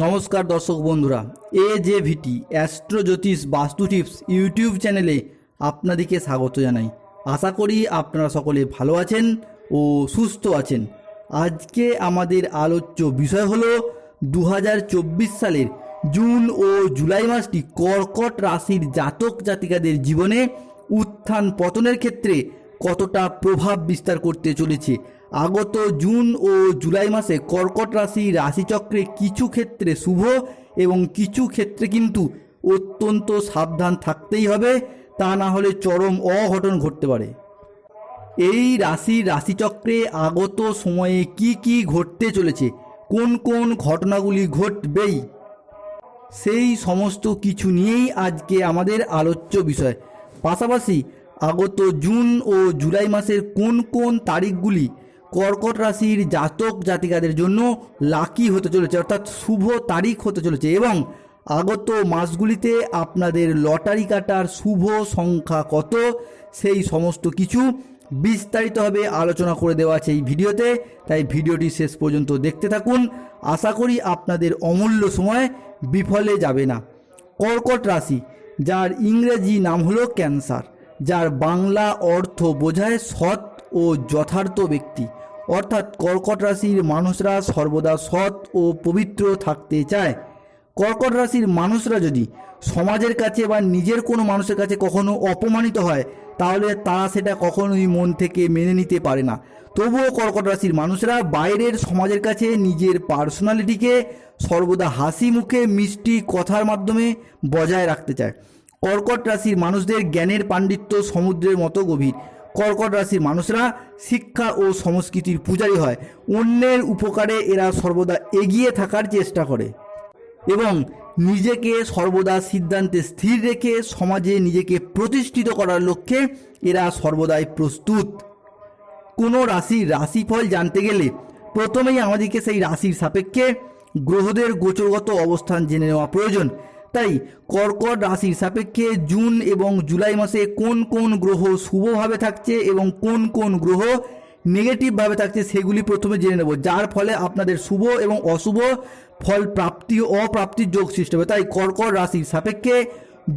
নমস্কার দর্শক বন্ধুরা, এ জে ভিটি অ্যাস্ট্রো জ্যোতিষ বাস্তু টিপস ইউটিউব চ্যানেলে আপনাদেরকে স্বাগত জানাই। আশা করি আপনারা সকলে ভালো আছেন ও সুস্থ আছেন। আজকে আমাদের আলোচ্য বিষয় হলো দু হাজার চব্বিশ সালের জুন ও জুলাই মাসটি কর্কট রাশির জাতক জাতিকাদের জীবনে উত্থান পতনের ক্ষেত্রে কতটা প্রভাব বিস্তার করতে চলেছে আগত জুন ও জুলাই মাসে কর্কট রাশি রাশিচক্রে কিছু ক্ষেত্রে শুভ এবং কিছু ক্ষেত্রে কিন্তু অত্যন্ত সাবধান থাকতেই হবে, তা না হলে চরম অঘটন ঘটতে পারে। এই রাশির রাশিচক্রে আগত সময়ে কি কি ঘটতে চলেছে, কোন কোন ঘটনাগুলি ঘটবেই, সেই সমস্ত কিছু নিয়েই আজকে আমাদের আলোচ্য বিষয়। পাশাপাশি আগত জুন ও জুলাই মাসের কোন কোন তারিখগুলি কর্কট রাশির জাতক জাতিকাদের জন্য লাকি হতে চলেছে, অর্থাৎ শুভ তারিখ হতে চলেছে এবং আগত মাসগুলিতে আপনাদের লটারি কাটার শুভ সংখ্যা কত সেই সমস্ত কিছু বিস্তারিতভাবে আলোচনা করে দেওয়া আছে এই ভিডিওতে। তাই ভিডিওটি শেষ পর্যন্ত দেখতে থাকুন। আশা করি আপনাদের অমূল্য সময় বিফলে যাবে না। কর্কট রাশি, যার ইংরেজি নাম হলো ক্যান্সার, যার বাংলা অর্থ বোঝায় সৎ ও যথার্থ ব্যক্তি। অর্থাৎ কর্কট রাশির মানুষরা সর্বদা সৎ ও পবিত্র থাকতে চায়। কর্কট রাশির মানুষরা যদি সমাজের কাছে বা নিজের কোনো মানুষের কাছে কখনো অপমানিত হয়, তাহলে তারা সেটা কখনোই মন থেকে মেনে নিতে পারে না। তবুও কর্কট রাশির মানুষরা বাইরের সমাজের কাছে নিজের পার্সোনালিটিকে সর্বদা হাসি মুখে, মিষ্টি কথার মাধ্যমে বজায় রাখতে চায়। কর্কট রাশির মানুষদের জ্ঞানের পাণ্ডিত্য সমুদ্রের মতো গভীর। কর্কট রাশির মানুষরা শিক্ষা ও সংস্কৃতির পূজারী হয়। অন্যের উপকারে এরা সর্বদা এগিয়ে থাকার চেষ্টা করে। এবং নিজেকে সর্বদা সিদ্ধান্তে স্থির রেখে সমাজে নিজেকে প্রতিষ্ঠিত করার লক্ষ্যে এরা সর্বদাই প্রস্তুত। কোনো রাশির রাশিফল জানতে গেলে প্রথমেই আমাদেরকে সেই রাশির সাপেক্ষে গ্রহদের গোচরগত অবস্থান জেনে নেওয়া প্রয়োজন। তাই কর্কট রাশির সাপেক্ষে জুন এবং জুলাই মাসে কোন কোন গ্রহ শুভভাবে থাকছে এবং কোন কোন গ্রহ নেগেটিভভাবে থাকছে সেগুলি প্রথমে জেনে নেব, যার ফলে আপনাদের শুভ এবং অশুভ ফল প্রাপ্তি ও অপ্রাপ্তির যোগ সৃষ্টি হবে। তাই কর্কট রাশির সাপেক্ষে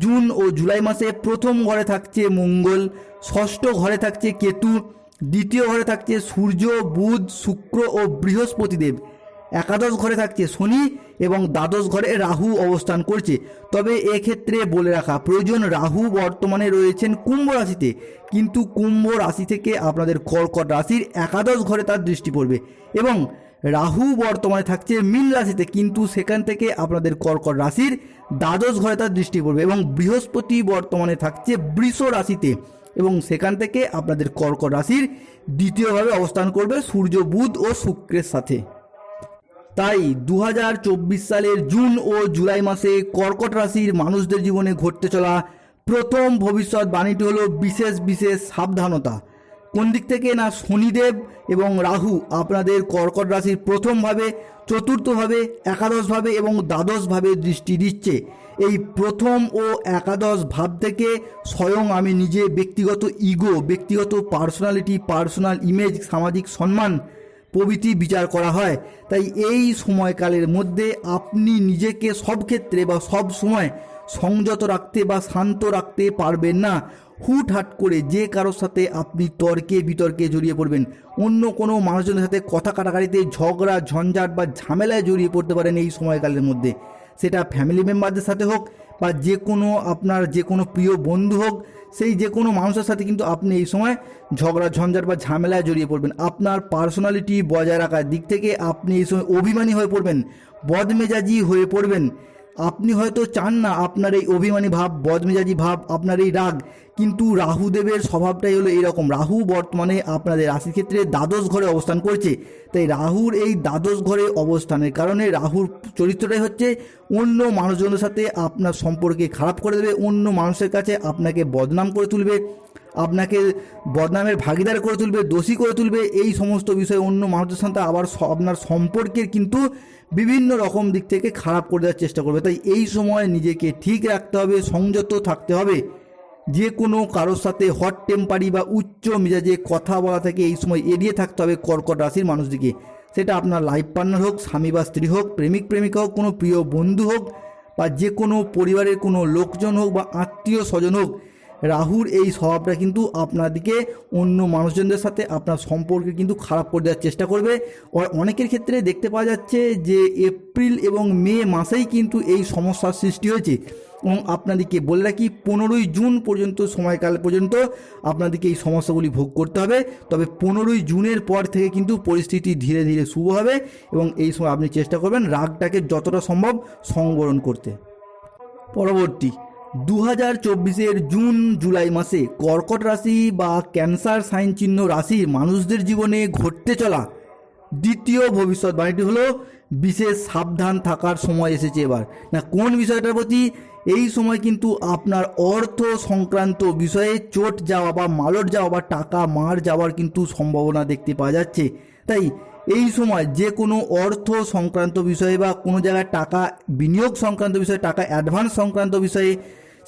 জুন ও জুলাই মাসে প্রথম ঘরে থাকছে মঙ্গল, ষষ্ঠ ঘরে থাকছে কেতু, দ্বিতীয় ঘরে থাকছে সূর্য, বুধ, শুক্র ও বৃহস্পতিদেব। একাদশ ঘরে থাকছে শনি এবং দ্বাদশ ঘরে রাহু অবস্থান করছে। তবে এক্ষেত্রে বলে রাখা প্রয়োজন, রাহু বর্তমানে রয়েছেন কুম্ভ রাশিতে। কিন্তু কুম্ভ রাশি থেকে আপনাদের কর্কট রাশির একাদশ ঘরে তার দৃষ্টি পড়বে এবং রাহু বর্তমানে থাকছে মীন রাশিতে, কিন্তু সেখান থেকে আপনাদের কর্কট রাশির দ্বাদশ ঘরে তার দৃষ্টি পড়বে এবং বৃহস্পতি বর্তমানে থাকছে বৃষ রাশিতে এবং সেখান থেকে আপনাদের কর্কট রাশির দ্বিতীয়ভাবে অবস্থান করবে সূর্য, বুধ ও শুক্রের সাথে। তাই দু হাজার চব্বিশ সালের জুন ও জুলাই মাসে কর্কট রাশির মানুষদের জীবনে ঘটতে চলা প্রথম ভবিষ্যৎ বাণীটি হলো বিশেষ বিশেষ সাবধানতা। কোন দিক থেকে না শনিদেব এবং রাহু আপনাদের কর্কট রাশির প্রথমভাবে, চতুর্থভাবে, একাদশভাবে এবং দ্বাদশভাবে দৃষ্টি দিচ্ছে। এই প্রথম ও একাদশ ভাব থেকে স্বয়ং আমি নিজে ব্যক্তিগত ইগো ব্যক্তিগত পার্সোনালিটি পার্সোনাল ইমেজ সামাজিক সম্মান প্রভৃতি বিচার করা হয়। তাই এই সময়কালের মধ্যে আপনি নিজেকে সব ক্ষেত্রে বা সব সময় সংযত রাখতে বা শান্ত রাখতে পারবেন না। হুটহাট করে যে কারোর সাথে আপনি তর্কে বিতর্কে জড়িয়ে পড়বেন। অন্য কোনো মানুষজনের সাথে কথা কাটাকাটিতে ঝগড়া, ঝঞ্ঝাট বা ঝামেলায় জড়িয়ে পড়তে পারেন এই সময়কালের মধ্যে। সেটা ফ্যামিলি মেম্বারদের সাথে হোক বা যে কোনো আপনার যে কোনো প্রিয় বন্ধু হোক, সেই যে কোনো মানুষের সাথে কিন্তু আপনি এই সময় ঝগড়া, ঝঞ্ঝাট বা ঝামেলায় জড়িয়ে পড়বেন। আপনার পার্সোনালিটি বজায় রাখার দিক থেকে আপনি এই সময় অভিমানী হয়ে পড়বেন, বদমেজাজি হয়ে পড়বেন। আপনি হয়তো চান না আপনার এই অভিমানী ভাব, বদমেজাজি ভাব, আপনার এই রাগ কিন্তু রাহুদেবের স্বভাবটাই হলো এরকম রাহু বর্তমানে আপনাদের রাশির ক্ষেত্রে দ্বাদশ ঘরে অবস্থান করছে। তাই রাহুর এই দ্বাদশ ঘরে অবস্থানের কারণে রাহুর চরিত্রটাই হচ্ছে অন্য মানুষজনের সাথে আপনার সম্পর্কে খারাপ করে দেবে, অন্য মানুষের কাছে আপনাকে বদনাম করে তুলবে, আপনাকে বদনামের ভাগিদার করে তুলবে, দোষী করে তুলবে, এই সমস্ত বিষয়ে অন্য মানুষের সাথে আবার আপনার সম্পর্কের কিন্তু বিভিন্ন রকম দিক থেকে খারাপ করে দেওয়ার চেষ্টা করবে। তাই এই সময় নিজেকে ঠিক রাখতে হবে, সংযত থাকতে হবে। যে কোনো কারোর সাথে হট টেম্পারি বা উচ্চ মেজাজে কথা বলা থেকে এই সময় এড়িয়ে থাকতে হবে কর্কট রাশির মানুষদিকে সেটা আপনার লাইফ পার্টনার হোক, স্বামী বা স্ত্রী হোক, প্রেমিক, প্রেমিকা হোক, কোনো প্রিয় বন্ধু হোক বা যে কোনো পরিবারের কোনো লোকজন হোক বা আত্মীয় স্বজন হোক, রাহুর এই স্বভাবটা কিন্তু আপনাদিকে অন্য মানুষজনদের সাথে আপনার সম্পর্কে কিন্তু খারাপ করে দেওয়ার চেষ্টা করবে। অনেকের ক্ষেত্রে দেখতে পাওয়া যাচ্ছে যে, এপ্রিল এবং মে মাসেই কিন্তু এই সমস্যার সৃষ্টি হয়েছে। এবং আপনাদেরকে বলে রাখি, পনেরোই জুন পর্যন্ত, সময়কাল পর্যন্ত আপনাদেরকে এই সমস্যাগুলি ভোগ করতে হবে। তবে পনেরোই জুনের পর থেকে কিন্তু পরিস্থিতি ধীরে ধীরে শুভ হবে এবং এই সময় আপনি চেষ্টা করবেন রাগটাকে যতটা সম্ভব সংবরণ করতে। পরবর্তী দু হাজার চব্বিশের জুন, জুলাই মাসে কর্কট রাশি বা ক্যান্সার সাইন চিহ্ন রাশির মানুষদের জীবনে ঘটতে চলা দ্বিতীয় ভবিষ্যৎবাণীটি হলো বিশেষ সাবধান থাকার সময় এসেছে এবার। না, কোন বিষয়টার প্রতি? এই সময় কিন্তু আপনার অর্থ সংক্রান্ত বিষয়ে চোট যাওয়া বা মালট যাওয়া বা টাকা মার যাওয়ার কিন্তু সম্ভাবনা দেখতে পাওয়া যাচ্ছে। তাই এই সময় যে কোনো অর্থ সংক্রান্ত বিষয়ে বা কোনো জায়গায় টাকা বিনিয়োগ সংক্রান্ত বিষয়ে, টাকা অ্যাডভান্স সংক্রান্ত বিষয়ে,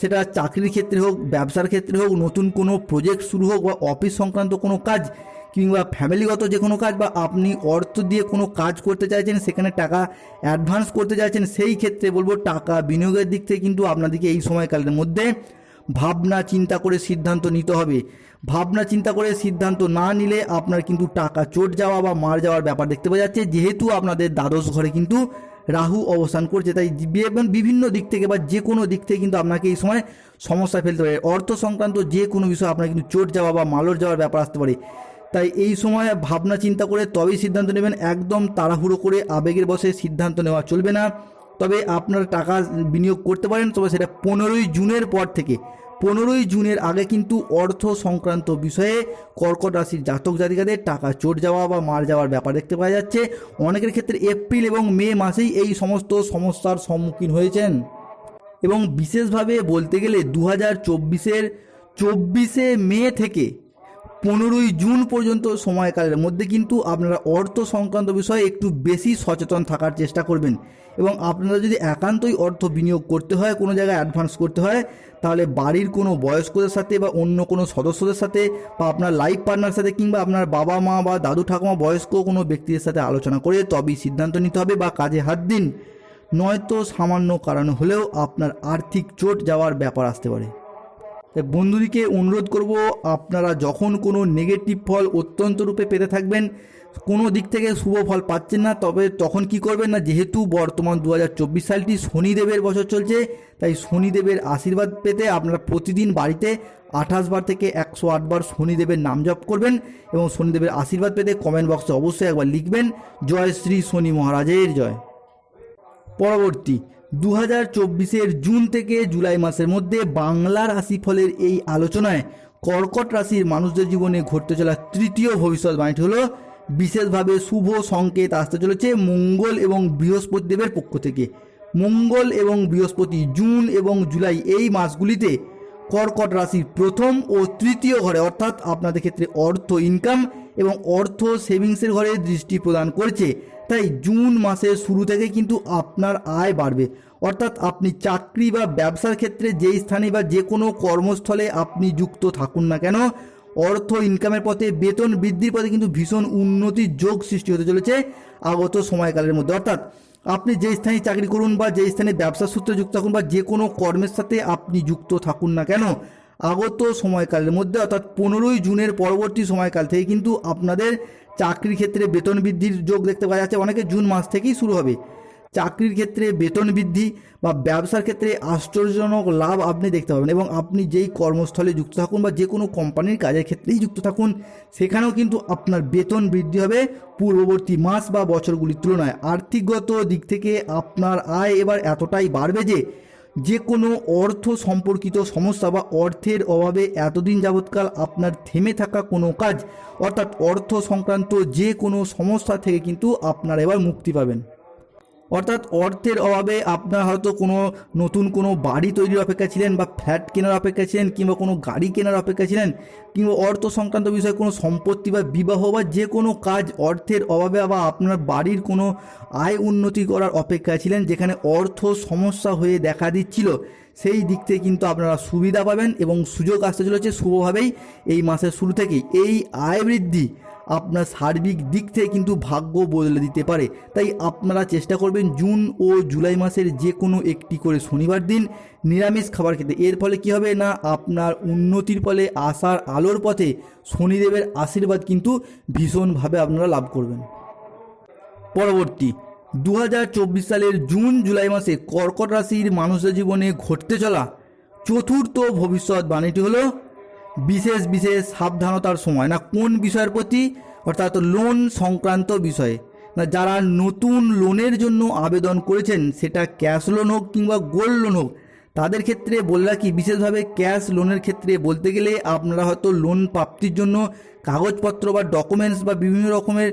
সেটা চাকরির ক্ষেত্রে হোক, ব্যবসার ক্ষেত্রে হোক, নতুন কোনো প্রজেক্ট শুরু হোক বা অফিস সংক্রান্ত কোনো কাজ কিংবা ফ্যামিলিগত যে কোনো কাজ বা আপনি অর্থ দিয়ে কোনো কাজ করতে চাইছেন, সেখানে টাকা অ্যাডভান্স করতে চাইছেন, সেই ক্ষেত্রে বলব টাকা বিনিয়োগের দিক থেকে কিন্তু আপনাদেরকে এই সময়কালের মধ্যে ভাবনা চিন্তা করে সিদ্ধান্ত নিতে হবে। ভাবনা চিন্তা করে সিদ্ধান্ত না নিলে আপনার কিন্তু টাকা চোট যাওয়া বা মার যাওয়ার ব্যাপার দেখতে পাওয়া যাচ্ছে। যেহেতু আপনাদের দ্বাদশ ঘরে কিন্তু রাহু অবস্থান করছে, তাই বিভিন্ন দিক থেকে বা যে কোনো দিক থেকে কিন্তু আপনাকে এই সময় সমস্যা ফেলতে পারে। অর্থ সংক্রান্ত যে কোনো বিষয় আপনার কিন্তু চোট যাওয়া বা মালর যাওয়ার ব্যাপার আসতে পারে। তাই এই সময় ভাবনা চিন্তা করে তবেই সিদ্ধান্ত নেবেন, একদম তাড়াহুড়ো করে আবেগের বসে সিদ্ধান্ত নেওয়া চলবে না। তবে আপনার টাকা বিনিয়োগ করতে পারেন, তবে সেটা পনেরোই জুনের পর থেকে। পনেরোই জুনের আগে কিন্তু অর্থ সংক্রান্ত বিষয়ে কর্কট রাশির জাতক জাতিকাদের টাকা চোট যাওয়া বা মার যাওয়ার ব্যাপার দেখতে পাওয়া যাচ্ছে। অনেকের ক্ষেত্রে এপ্রিল এবং মে মাসেই এই সমস্ত সমস্যার সম্মুখীন হয়েছেন। এবং বিশেষভাবে বলতে গেলে দু হাজার চব্বিশের চব্বিশে মে থেকে পনেরোই জুন পর্যন্ত সময়কালের মধ্যে কিন্তু আপনারা অর্থ সংক্রান্ত বিষয়ে একটু বেশি সচেতন থাকার চেষ্টা করবেন। এবং আপনারা যদি একান্তই অর্থ বিনিয়োগ করতে হয়, কোনো জায়গায় অ্যাডভান্স করতে হয়, তাহলে বাড়ির কোনো বয়স্কদের সাথে বা অন্য কোনো সদস্যদের সাথে বা আপনার লাইফ পার্টনার সাথে কিংবা আপনার বাবা মা বা দাদু, ঠাকুমা, বয়স্ক কোনো ব্যক্তিদের সাথে আলোচনা করে তবেই সিদ্ধান্ত নিতে হবে বা কাজে হাত দিন। নয়তো সামান্য কারণ হলেও আপনার আর্থিক চোট যাওয়ার ব্যাপার আসতে পারে। বন্ধুদিকে অনুরোধ করব, আপনারা যখন কোনো নেগেটিভ ফল অত্যন্ত রূপে পেতে থাকবেন, কোনো দিক থেকে শুভ ফল পাচ্ছেন না, তবে তখন কি করবেন না, যেহেতু বর্তমান দু হাজার চব্বিশ সালটি শনিদেবের বছর চলছে, তাই শনিদেবের আশীর্বাদ পেতে আপনারা প্রতিদিন বাড়িতে আঠাশ বার থেকে একশো বার শনিদেবের নাম জপ করবেন এবং শনিদেবের আশীর্বাদ পেতে কমেন্ট বক্সে অবশ্যই একবার লিখবেন, জয় শ্রী শনি মহারাজের জয়। পরবর্তী দু হাজার চব্বিশের জুন থেকে জুলাই মাসের মধ্যে বাংলা রাশিফলের এই আলোচনায় কর্কট রাশির মানুষদের জীবনে ঘটতে চলা তৃতীয় ভবিষ্যৎবাণীটি হলো, বিশেষভাবে শুভ সংকেত আসতে চলেছে মঙ্গল এবং বৃহস্পতি দেবের পক্ষ থেকে। মঙ্গল এবং বৃহস্পতি জুন এবং জুলাই এই মাসগুলিতে কর্কট রাশির প্রথম ও তৃতীয় ঘরে, অর্থাৎ আপনাদের ক্ষেত্রে অর্থ ইনকাম এবং অর্থ সেভিংসের ঘরে দৃষ্টি প্রদান করছে। তাই জুন মাসের শুরু থেকে কিন্তু আপনার আয় বাড়বে। অর্থাৎ আপনি চাকরি বা ব্যবসার ক্ষেত্রে যেই স্থানে বা যে কোনো কর্মস্থলে আপনি যুক্ত থাকুন না কেন, অর্থ ইনকামের পথে বেতন বৃদ্ধির পথে কিন্তু ভীষণ উন্নতির যোগ সৃষ্টি হতে চলেছে আগত সময়কালের মধ্যে। অর্থাৎ আপনি যে স্থানে চাকরি করুন বা যে স্থানে ব্যবসার সূত্রে যুক্ত থাকুন বা যে কোনো কর্মের সাথে আপনি যুক্ত থাকুন না কেন, আগত সময়কালের মধ্যে। অর্থাৎ পনেরোই জুনের পরবর্তী সময়কাল থেকে কিন্তু আপনাদের চাকরির ক্ষেত্রে বেতন বৃদ্ধির যোগ দেখতে পাওয়া যাচ্ছে। অনেকে জুন মাস থেকেই শুরু হবে। চাকরির ক্ষেত্রে বেতন বৃদ্ধি বা ব্যবসার ক্ষেত্রে আশ্চর্যজনক লাভ আপনি দেখতে পাবেন এবং আপনি যেই কর্মস্থলে যুক্ত থাকুন বা যে কোনো কোম্পানির কাজের ক্ষেত্রেই যুক্ত থাকুন, সেখানেও কিন্তু আপনার বেতন বৃদ্ধি হবে পূর্ববর্তী মাস বা বছরগুলির তুলনায়। আর্থিকগত দিক থেকে আপনার আয় এবার এতটাই বাড়বে যে যে কোনো অর্থ সম্পর্কিত সমস্যা বা অর্থের অভাবে এতদিন যাবৎকাল আপনার থেমে থাকা কোনো কাজ, অর্থাৎ অর্থ সংক্রান্ত যে কোনো সমস্যা থেকে কিন্তু আপনারা এবার মুক্তি পাবেন। অর্থাৎ অর্থের অভাবে আপনার হয়তো কোনো নতুন কোনো বাড়ি তৈরির অপেক্ষা ছিলেন বা ফ্ল্যাট কেনার অপেক্ষা ছিলেন কিংবা কোনো গাড়ি কেনার অপেক্ষা ছিলেন কিংবা অর্থ সংক্রান্ত বিষয়ে কোনো সম্পত্তি বা বিবাহ বা যে কোনো কাজ অর্থের অভাবে বা আপনার বাড়ির কোনো আয় উন্নতি করার অপেক্ষা ছিলেন যেখানে অর্থ সমস্যা হয়ে দেখা দিচ্ছিল, সেই দিক থেকে কিন্তু আপনারা সুবিধা পাবেন এবং সুযোগ আসতে চলেছে শুভভাবেই এই মাসের শুরু থেকেই। এই আয় বৃদ্ধি আপনার সার্বিক দিক থেকে কিন্তু ভাগ্য বদলে দিতে পারে। তাই আপনারা চেষ্টা করবেন জুন ও জুলাই মাসের যে কোনো একটি করে শনিবার দিন নিরামিষ খাবার খেতে। এর ফলে কি হবে না, আপনার উন্নতির ফলে আসার আলোর পথে শনিদেবের আশীর্বাদ কিন্তু ভীষণভাবে আপনারা লাভ করবেন। পরবর্তী দু হাজার চব্বিশ সালের জুন জুলাই মাসে কর্কট রাশির মানুষের জীবনে ঘটতে চলা চতুর্থ ভবিষ্যৎবাণীটি হলো বিশেষ বিশেষ সাবধানতার সময়। না, কোন বিষয়ের প্রতি? অর্থাৎ লোন সংক্রান্ত বিষয়ে। না, যারা নতুন লোনের জন্য আবেদন করেছেন, সেটা ক্যাশ লোন হোক কিংবা গোল্ড লোন হোক, তাদের ক্ষেত্রে বলে রাখি, বিশেষভাবে ক্যাশ লোনের ক্ষেত্রে বলতে গেলে আপনারা হয়তো লোন প্রাপ্তির জন্য কাগজপত্র বা ডকুমেন্টস বা বিভিন্ন রকমের,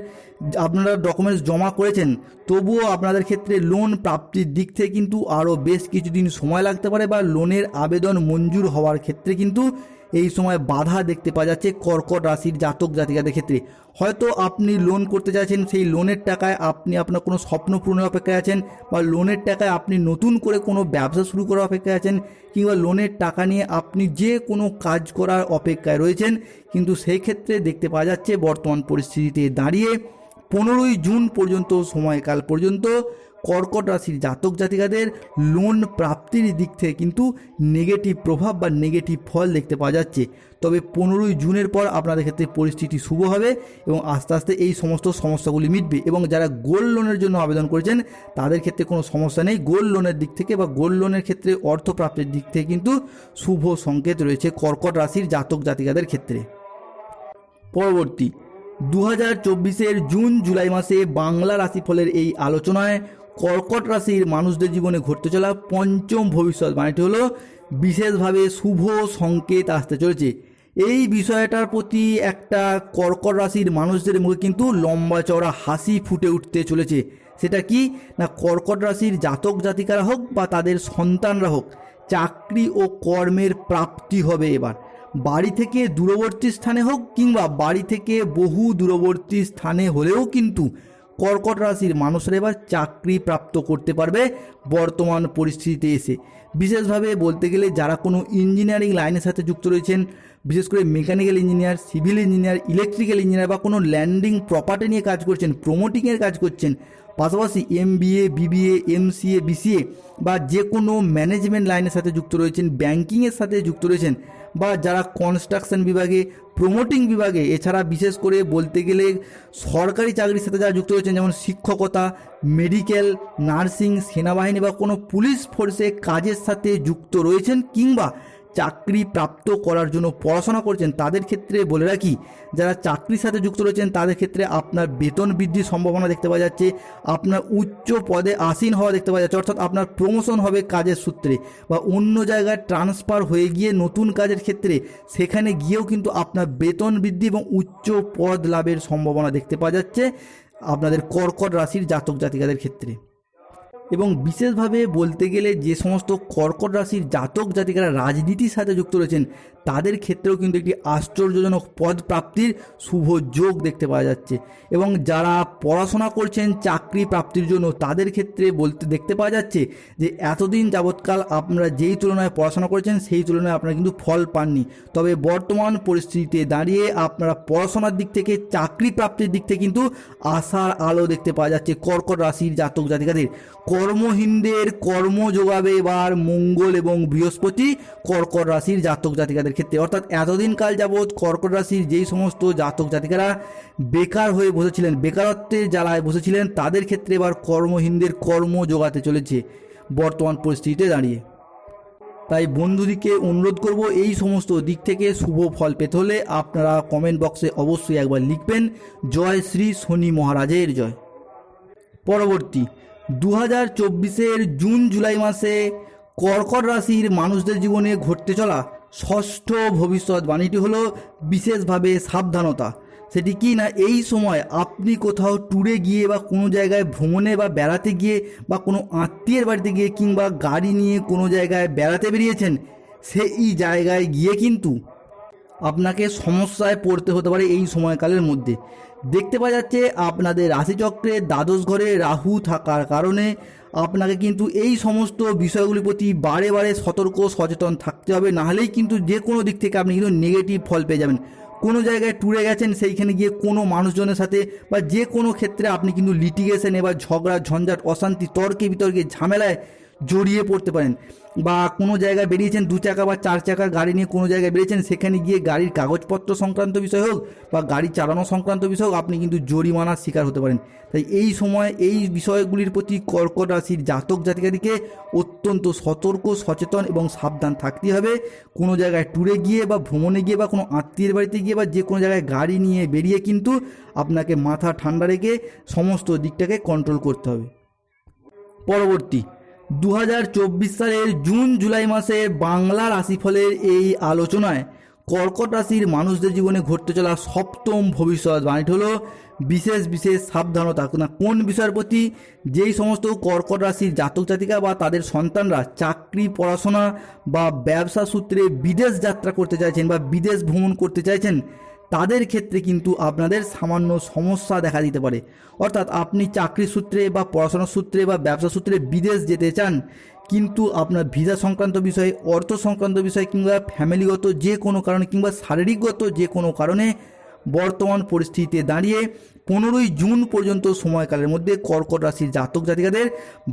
আপনারা ডকুমেন্টস জমা করেছেন, তবুও আপনাদের ক্ষেত্রে লোন প্রাপ্তির দিক থেকে কিন্তু আরও বেশ কিছুদিন সময় লাগতে পারে বা লোনের আবেদন মঞ্জুর হওয়ার ক্ষেত্রে কিন্তু এই সময় বাধা দেখতে পাওয়া যাচ্ছে কর্কট রাশির জাতক জাতিকাদের ক্ষেত্রে। হয়তো আপনি লোন করতে চাইছেন, সেই লোনের টাকায় আপনি আপনার কোনো স্বপ্ন পূরণের অপেক্ষায় আছেন বা লোনের টাকায় আপনি নতুন করে কোনো ব্যবসা শুরু করার অপেক্ষায় আছেন কিংবা লোনের টাকা নিয়ে আপনি যে কোনো কাজ করার অপেক্ষায় রয়েছেন, কিন্তু সেই ক্ষেত্রে দেখতে পাওয়া যাচ্ছে বর্তমান পরিস্থিতিতে দাঁড়িয়ে পনেরোই জুন পর্যন্ত সময়কাল পর্যন্ত কর্কট রাশির জাতক জাতিকাদের লোন প্রাপ্তির দিক থেকে কিন্তু নেগেটিভ প্রভাব বা নেগেটিভ ফল দেখতে পাওয়া যাচ্ছে। তবে পনেরোই জুনের পর আপনাদের ক্ষেত্রে পরিস্থিতি শুভ হবে এবং আস্তে আস্তে এই সমস্ত সমস্যাগুলি মিটবে এবং যারা গোল্ড লোনের জন্য আবেদন করেছেন, তাদের ক্ষেত্রে কোনো সমস্যা নেই। গোল্ড লোনের দিক থেকে বা গোল্ড লোনের ক্ষেত্রে অর্থ প্রাপ্তির দিক থেকে কিন্তু শুভ সংকেত রয়েছে কর্কট রাশির জাতক জাতিকাদের ক্ষেত্রে। পরবর্তী দু হাজার জুন জুলাই মাসে বাংলা রাশিফলের এই আলোচনায় কর্কট রাশির মানুষদের জীবনে ঘটতে চলা পঞ্চম ভবিষ্যৎ, মানেটি হলো বিশেষভাবে শুভ সংকেত আসতে চলেছে। এই বিষয়টার প্রতি একটা কর্কট রাশির মানুষদের মুখে কিন্তু লম্বা চওড়া হাসি ফুটে উঠতে চলেছে। সেটা কি? না, কর্কট রাশির জাতক জাতিকারা হোক বা তাদের সন্তানরা হোক, চাকরি ও কর্মের প্রাপ্তি হবে এবার। বাড়ি থেকে দূরবর্তী স্থানে হোক কিংবা বাড়ি থেকে বহু দূরবর্তী স্থানে হলেও কিন্তু কর্কট রাশির মানুষরা এবার চাকরি প্রাপ্ত করতে পারবে বর্তমান পরিস্থিতিতে এসে। বিশেষভাবে বলতে গেলে যারা কোনো ইঞ্জিনিয়ারিং লাইনের সাথে যুক্ত রয়েছেন, বিশেষ করে mechanical engineer, civil engineer, electrical engineer বা কোনো ল্যান্ডিং প্রপার্টি নিয়ে কাজ করছেন প্রমোটিংয়ের কাজ করছেন, পাশাপাশি MBA BBA, MCA, BCA বা যে কোনো ম্যানেজমেন্ট লাইনের সাথে যুক্ত রয়েছেন ব্যাংকিংয়ের সাথে যুক্ত রয়েছেন বা যারা কনস্ট্রাকশন বিভাগে প্রমোটিং বিভাগে, এছাড়া বিশেষ করে বলতে গেলে সরকারি চাকরির সাথে যারা যুক্ত রয়েছেন, যেমন শিক্ষকতা মেডিকেল নার্সিং সেনাবাহিনী বা কোনো পুলিশ ফোর্সে কাজের সাথে যুক্ত রয়েছেন কিংবা চাকরি প্রাপ্ত করার জন্য পড়াশোনা করছেন, তাদের ক্ষেত্রে বলে রাখি, যারা চাকরির সাথে যুক্ত রয়েছেন, তাদের ক্ষেত্রে আপনার বেতন বৃদ্ধির সম্ভাবনা দেখতে পাওয়া যাচ্ছে, আপনার উচ্চ পদে আসীন হওয়া দেখতে পাওয়া যাচ্ছে, অর্থাৎ আপনার প্রমোশন হবে কাজের সূত্রে বা অন্য জায়গায় ট্রান্সফার হয়ে গিয়ে নতুন কাজের ক্ষেত্রে, সেখানে গিয়েও কিন্তু আপনার বেতন বৃদ্ধি এবং উচ্চ পদ লাভের সম্ভাবনা দেখতে পাওয়া যাচ্ছে, আপনাদের কর্কট রাশির জাতক জাতিকাদের ক্ষেত্রে। এবং বিশেষভাবে বলতে গেলে যে সমস্ত কর্কট রাশির জাতক জাতিকারা রাজনীতির সাথে যুক্ত রয়েছেন, তাদের ক্ষেত্রেও কিন্তু একটি আশ্চর্যজনক পদ প্রাপ্তির শুভ যোগ দেখতে পাওয়া যাচ্ছে। এবং যারা পড়াশোনা করছেন, চাকরি প্রাপ্তির জন্য, তাদের ক্ষেত্রে বলতে, দেখতে পাওয়া যাচ্ছে যে এতদিন যাবৎকাল আপনারা যেই তুলনায় পড়াশোনা করেছেন, সেই তুলনায় আপনারা কিন্তু ফল পাননি। তবে বর্তমান পরিস্থিতিতে দাঁড়িয়ে আপনারা পড়াশোনার দিক থেকে, চাকরি প্রাপ্তির দিক থেকে কিন্তু আশার আলো দেখতে পাওয়া যাচ্ছে কর্কট রাশির জাতক জাতিকাদের। কর্মহীনদের কর্ম যোগাবে এবার মঙ্গল এবং বৃহস্পতি। কর্কট রাশির জাতক জাতিকাদের ক্ষেত্রে। অর্থাৎ এতদিন কাল যাবৎ কর্কট রাশির যেই সমস্ত জাতক জাতিকারা বেকার হয়ে বসেছিলেন, বেকারত্বের জ্বালায় বসেছিলেন, তাদের ক্ষেত্রে এবার কর্মহীনদের কর্ম যোগাতে চলেছে বর্তমান পরিস্থিতিতে দাঁড়িয়ে। তাই বন্ধুদিকে অনুরোধ করব, এই সমস্ত দিক থেকে শুভ ফল পেতে হলে আপনারা কমেন্ট বক্সে অবশ্যই একবার লিখবেন, জয় শ্রী শনি মহারাজের জয়। পরবর্তী দু হাজার চব্বিশের জুন জুলাই মাসে কর্কট রাশির মানুষদের জীবনে ঘটতে চলা ষষ্ঠ ভবিষ্যৎবাণীটি হলো বিশেষভাবে সাবধানতা। সেটি কি না এই সময় আপনি কোথাও ট্যুরে গিয়ে বা কোনো জায়গায় ভ্রমণে বা বেড়াতে গিয়ে বা কোনো আত্মীয়ের বাড়িতে গিয়ে কিংবা গাড়ি নিয়ে কোনো জায়গায় বেড়াতে বেরিয়েছেন, সেই জায়গায় গিয়ে কিন্তু আপনাকে সমস্যায় পড়তে হতে পারে এই সময়কালের মধ্যে। দেখতে পাওয়া যাচ্ছে আপনাদের রাশিচক্রে দ্বাদশ ঘরে রাহু থাকার কারণে আপনাকে কিন্তু এই সমস্ত বিষয়গুলির প্রতি বারে বারে সতর্ক, সচেতন থাকতে হবে। নাহলেই কিন্তু যে কোনো দিক থেকে আপনি কিন্তু নেগেটিভ ফল পেয়ে যাবেন। কোনো জায়গায় ট্যুরে গেছেন, সেইখানে গিয়ে কোনো মানুষজনের সাথে বা যে কোনো ক্ষেত্রে আপনি কিন্তু লিটিগেশনে বা ঝগড়া, ঝঞ্ঝাট, অশান্তি, তর্কে বিতর্কে, ঝামেলায় জড়িয়ে পড়তে পারেন বা কোনো জায়গায় বেরিয়েছেন দু চাকা বা চার চাকার গাড়ি নিয়ে কোনো জায়গায় বেরিয়েছেন, সেখানে গিয়ে গাড়ির কাগজপত্র সংক্রান্ত বিষয় হোক বা গাড়ি চালানো সংক্রান্ত বিষয় হোক, আপনি কিন্তু জরিমানার শিকার হতে পারেন। তাই এই সময় এই বিষয়গুলির প্রতি কর্কট রাশির জাতক জাতিকাদিকে অত্যন্ত সতর্ক, সচেতন এবং সাবধান থাকতে হবে। কোনো জায়গায় ট্যুরে গিয়ে বা ভ্রমণে গিয়ে বা কোনো আত্মীয়ের বাড়িতে গিয়ে বা যে কোনো জায়গায় গাড়ি নিয়ে বেরিয়ে কিন্তু আপনাকে মাথা ঠান্ডা রেখে সমস্ত দিকটাকে কন্ট্রোল করতে হবে। পরবর্তী দু হাজার চব্বিশ সালের জুন জুলাই মাসে বাংলা রাশিফলের এই আলোচনায় কর্কট রাশির মানুষদের জীবনে ঘটতে চলা সপ্তম ভবিষ্যৎবাণীটি হলো বিশেষ বিশেষ সাবধানতা। না, কোন বিষয়ের প্রতি যেই সমস্ত কর্কট রাশির জাতক জাতিকা বা তাদের সন্তানরা চাকরি, পড়াশোনা বা ব্যবসা সূত্রে বিদেশ যাত্রা করতে চাইছেন বা বিদেশ ভ্রমণ করতে চাইছেন তাদের ক্ষেত্রে কিন্তু আপনাদের সামান্য সমস্যা দেখা দিতে পারে। অর্থাৎ আপনি চাকরি সূত্রে বা পড়াশোনার সূত্রে বা ব্যবসা সূত্রে বিদেশ যেতে চান, কিন্তু আপনার ভিসা সংক্রান্ত বিষয়ে, অর্থ সংক্রান্ত বিষয় কিংবা ফ্যামিলিগত যে কোনো কারণে কিংবা শারীরিকগত যে কোনো কারণে বর্তমান পরিস্থিতিতে দাঁড়িয়ে পনেরোই জুন পর্যন্ত সময়কালের মধ্যে কর্কট রাশির জাতক জাতিকাদের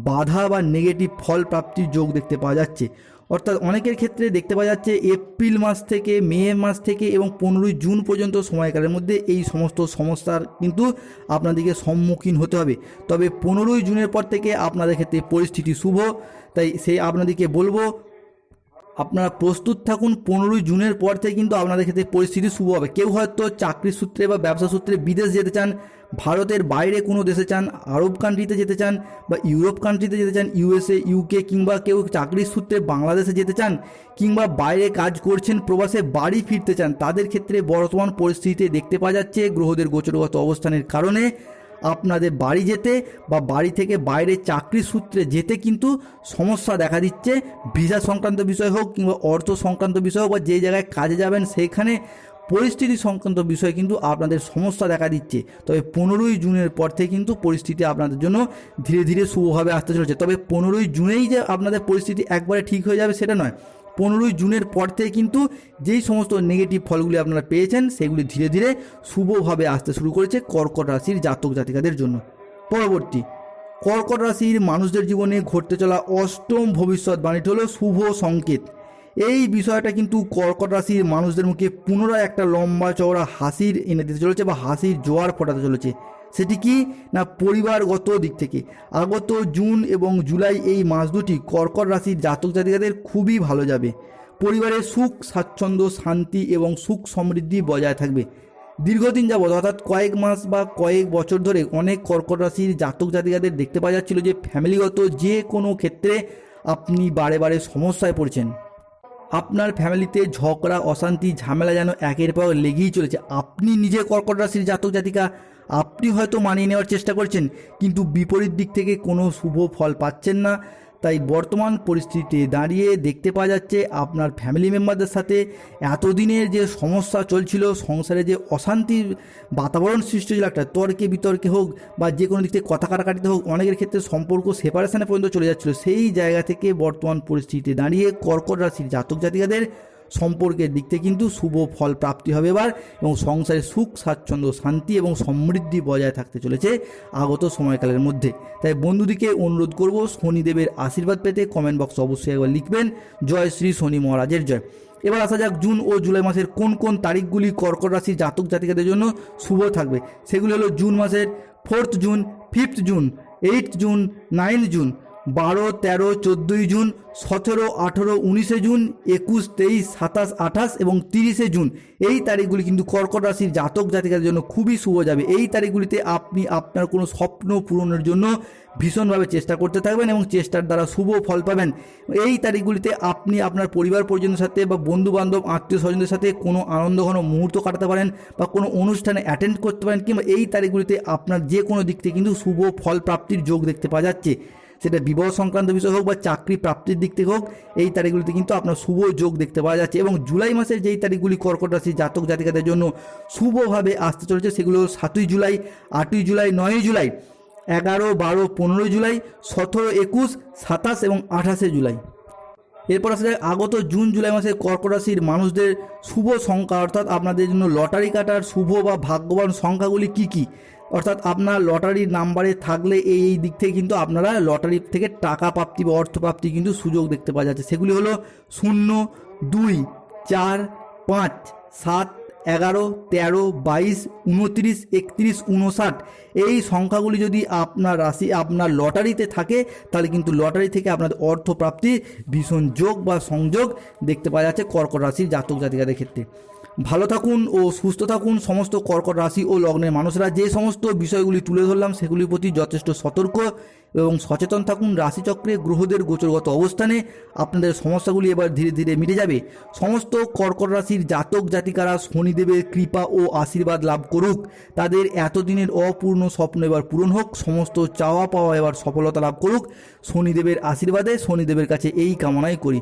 বাধা বা নেগেটিভ ফল প্রাপ্তির যোগ দেখতে পাওয়া যাচ্ছে। অর্থাৎ অনেকের ক্ষেত্রে দেখতে পাওয়া যাচ্ছে এপ্রিল মাস থেকে, মে মাস থেকে এবং পনেরোই জুন পর্যন্ত সময়কালের মধ্যে এই সমস্ত সমস্যার কিন্তু আপনাদেরকে সম্মুখীন হতে হবে। তবে পনেরোই জুনের পর থেকে আপনাদের ক্ষেত্রে পরিস্থিতি শুভ। তাই সেই আপনাদেরকে বলব আপনারা প্রস্তুত থাকুন পনেরোই জুনের পর থেকে কিন্তু আপনাদের ক্ষেত্রে পরিস্থিতি শুভ হবে। কেউ হয়তো চাকরির সূত্রে বা ব্যবসা সূত্রে বিদেশ যেতে চান, ভারতের বাইরে কোনো দেশে চান, আরব কান্ট্রিতে যেতে চান বা ইউরোপ কান্ট্রিতে যেতে চান ইউএসএ ইউকে কিংবা কেউ চাকরির সূত্রে বাংলাদেশে যেতে চান কিংবা বাইরে কাজ করছেন, প্রবাসে বাড়ি ফিরতে চান, তাদের ক্ষেত্রে বর্তমান পরিস্থিতিতে দেখতে পাওয়া যাচ্ছে গ্রহদের গোচরগত অবস্থানের কারণে আপনাদের বাড়ি যেতে বা বাড়ি থেকে বাইরে চাকরির সূত্রে যেতে কিন্তু সমস্যা দেখা দিচ্ছে। ভিসা সংক্রান্ত বিষয় হোক কিংবা অর্থ সংক্রান্ত বিষয় হোক বা যে জায়গায় কাজে যাবেন সেইখানে পরিস্থিতি সংক্রান্ত বিষয়ে কিন্তু আপনাদের সমস্যা দেখা দিচ্ছে। তবে পনেরোই জুনের পর থেকে কিন্তু পরিস্থিতি আপনাদের জন্য ধীরে ধীরে শুভভাবে আসতে চলেছে। তবে পনেরোই জুনেই যে আপনাদের পরিস্থিতি একবারে ঠিক হয়ে যাবে সেটা নয়। পনেরোই জুনের পর থেকে কিন্তু যেই সমস্ত নেগেটিভ ফলগুলি আপনারা পেয়েছেন, সেগুলি ধীরে ধীরে শুভভাবে আসতে শুরু করেছে কর্কট রাশির জাতক জাতিকাদের জন্য। পরবর্তী, কর্কট রাশির মানুষদের জীবনে ঘটতে চলা অষ্টম ভবিষ্যৎবাণীটি হলো শুভ সংকেত। এই বিষয়টা কিন্তু কর্কট রাশির মানুষদের মুখে পুনরায় একটা লম্বা চওড়া হাসির এনে দিতে চলেছে বা হাসির জোয়ার ফোটাতে চলেছে। সেটি কি না পরিবারগত দিক থেকে? আগত জুন এবং জুলাই এই মাস দুটি কর্কট রাশির জাতক জাতিকাদের খুবই ভালো যাবে। পরিবারের সুখ, স্বাচ্ছন্দ্য, শান্তি এবং সুখ সমৃদ্ধি বজায় থাকবে। দীর্ঘদিন যাবৎ অর্থাৎ কয়েক মাস বা কয়েক বছর ধরে অনেক কর্কট রাশির জাতক জাতিকাদের দেখতে পাওয়া যাচ্ছিল যে, ফ্যামিলিগত যে কোনো ক্ষেত্রে আপনি বারে বারে সমস্যায় পড়ছেন। আপনার ফ্যামিলিতে ঝগড়া, অশান্তি, ঝামেলা যেন একের পর লেগেই চলেছে। আপনি নিজে কর্কট রাশির জাতক, জাতিকা, আপনি হয়তো মানিয়ে নেওয়ার চেষ্টা করছেন, কিন্তু বিপরীত দিক থেকে কোনো শুভ ফল পাচ্ছেন না। তাই বর্তমান পরিস্থিতিতে দাঁড়িয়ে দেখতে পাওয়া যাচ্ছে আপনার ফ্যামিলি মেম্বারদের সাথে এতদিনের যে সমস্যা চলছিল, সংসারে যে অশান্তির বাতাবরণ সৃষ্টি হয়েছিল, একটা তর্কে বিতর্কে হোক বা যে কোনো দিক থেকে কথা কাটাকাটিতে হোক, অনেকের ক্ষেত্রে সম্পর্ক সেপারেশনে পর্যন্ত চলে যাচ্ছিল। সেই জায়গা থেকে বর্তমান পরিস্থিতিতে দাঁড়িয়ে কর্কট রাশির জাতক জাতিকাদের সম্পর্কের দিক থেকে কিন্তু শুভ ফল প্রাপ্তি হবে এবার এবং সংসারে সুখ, স্বাচ্ছন্দ্য, শান্তি এবং সমৃদ্ধি বজায় থাকতে চলেছে আগত সময়কালের মধ্যে। তাই বন্ধুদিকে অনুরোধ করব শনিদেবের আশীর্বাদ পেতে কমেন্ট বক্স অবশ্যই একবার লিখবেন, জয় শ্রী শনি মহারাজের জয়। এবার আসা যাক জুন ও জুলাই মাসের কোন কোন তারিখগুলি কর্কট রাশির জাতক জাতিকাদের জন্য শুভ থাকবে। সেগুলি হলো জুন মাসের fourth June fifth June eight June ninth June বারো, তেরো, চোদ্দোই জুন, সতেরো, আঠেরো, উনিশে জুন, একুশ, তেইশ, সাতাশ, আঠাশ এবং তিরিশে জুন। এই তারিখগুলি কিন্তু কর্কট রাশির জাতক জাতিকাদের জন্য খুবই শুভ যাবে। এই তারিখগুলিতে আপনি আপনার কোনো স্বপ্ন পূরণের জন্য ভীষণভাবে চেষ্টা করতে থাকবেন এবং চেষ্টার দ্বারা শুভ ফল পাবেন। এই তারিখগুলিতে আপনি আপনার পরিবার পরিজনের সাথে বা বন্ধু বান্ধব আত্মীয় স্বজনদের সাথে কোনো আনন্দঘন মুহূর্ত কাটাতে পারেন বা কোনো অনুষ্ঠানে অ্যাটেন্ড করতে পারেন কিংবা এই তারিখগুলিতে আপনার যে কোনো দিক থেকে কিন্তু শুভ ফল প্রাপ্তির যোগ দেখতে পাওয়া যাচ্ছে। সেটা বিবাহ সংক্রান্ত বিষয় হোক বা চাকরি প্রাপ্তির দিক থেকে হোক, এই তারিখগুলিতে কিন্তু আপনার শুভ যোগ দেখতে পাওয়া যাচ্ছে এবং জুলাই মাসের যেই তারিখগুলি কর্কট রাশি জাতক জাতিকাদের জন্য শুভভাবে আসতে চলেছে সেগুলো সাতই জুলাই, আটই জুলাই, নয়ই জুলাই, এগারো, বারো, পনেরোই জুলাই, সতেরো, একুশ, সাতাশ এবং আঠাশে জুলাই। এরপর আসলে আগত জুন জুলাই মাসে কর্কট রাশির মানুষদের শুভ সংখ্যা, অর্থাৎ আপনাদের জন্য লটারি কাটার শুভ বা ভাগ্যবান সংখ্যাগুলি কি কি? অর্থাৎ আপনার লটারির নাম্বারে থাকলে এই এই দিক থেকে কিন্তু আপনারা লটারি থেকে টাকা প্রাপ্তি বা অর্থ প্রাপ্তি কিন্তু সুযোগ দেখতে পাওয়া যাচ্ছে। সেগুলি হলো শূন্য, দুই, চার, পাঁচ, সাত, এগারো, তেরো, বাইশ, উনত্রিশ, একত্রিশ, উনষাট, এই সংখ্যাগুলি যদি আপনার রাশি, আপনার লটারিতে থাকে, তাহলে কিন্তু লটারি থেকে আপনাদের অর্থ প্রাপ্তির ভীষণ যোগ বা সংযোগ দেখতে পাওয়া যাচ্ছে কর্কট রাশির জাতক জাতিকাদের ক্ষেত্রে। ভালো থাকুন ও সুস্থ থাকুন। সমস্ত কর্কট রাশি ও লগ্নের মানুষরা যে সমস্ত বিষয়গুলি তুলে ধরলাম, সেগুলির প্রতি যথেষ্ট সতর্ক এবং সচেতন থাকুন। রাশিচক্রে গ্রহদের গোচরগত অবস্থানে আপনাদের সমস্যাগুলি এবার ধীরে ধীরে মিটে যাবে। সমস্ত কর্কট রাশির জাতক জাতিকারা শনিদেবের কৃপা ও আশীর্বাদ লাভ করুক। তাদের এতদিনের অপূর্ণ স্বপ্ন এবার পূরণ হোক। সমস্ত চাওয়া পাওয়া এবার সফলতা লাভ করুক। শনিদেবের আশীর্বাদে শনিদেবের কাছে এই কামনাই করি।